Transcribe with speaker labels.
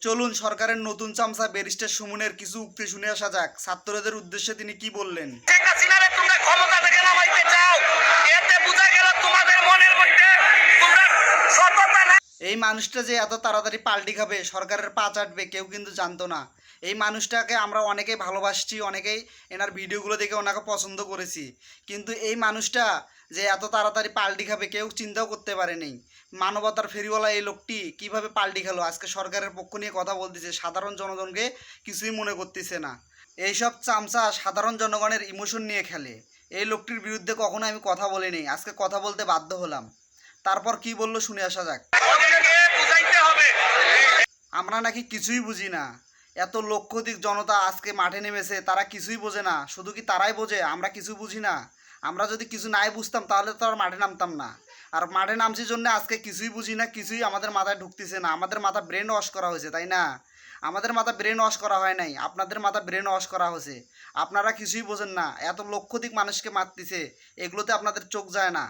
Speaker 1: চলুন সরকারের নতুন চামচা ব্যারিস্টার সুমনের কিছু উক্তি শুনে আসা যাক। ছাত্রদের উদ্দেশ্যে তিনি কি বললেন? এই মানুষটা যে এত তাড়াতাড়ি পাল্টি খাবে, সরকারের পা চাটবে, কেউ কিন্তু জানতো না। এই মানুষটাকে আমরা অনেকেই ভালোবাসছি, অনেকেই এনার ভিডিওগুলো দেখে ওনাকে পছন্দ করেছি। কিন্তু এই মানুষটা যে এত তাড়াতাড়ি পাল্টি খাবে, কেউ চিন্তাও করতে পারেনি। মানবতার ফেরিওয়ালা এই লোকটি কীভাবে পাল্টি খেলো? আজকে সরকারের পক্ষ নিয়ে কথা বলতেছে, সাধারণ জনগণকে কিছুই মনে করতেছে না। এইসব চামচা সাধারণ জনগণের ইমোশন নিয়ে খেলে। এই লোকটির বিরুদ্ধে কখনো আমি কথা বলিনি। আজকে কথা বলতে বাধ্য হলাম। তারপর কি বলল শুনে আসা যাক। আমরা নাকি কিছুই বুঝি না। এত লক্ষাধিক জনতা আজকে মাঠে নেমেছে তারা কিছুই বোঝে না। শুধু কি তারাই বোঝে? আমরা কিছু বুঝি না। আমরা যদি কিছু নাই বুঝতাম তাহলে তো আর মাঠে নামতাম না। আর মাঠে নামছি জন্য আজকে কিছুই বুঝি না কিছুই আমাদের মাথায় ঢুকতেছে না। আমাদের মাথা ব্রেন ওয়াশ করা হয়েছে তাই না? আমাদের মাথা ব্রেন ওয়াশ করা হয় নাই। আপনাদের মাথা ব্রেন ওয়াশ করা হয়েছে। আপনারা কিছুই বোঝেন না। এত লক্ষাধিক মানুষকে মারতেছে এগুলোতে আপনাদের চোখ যায় না।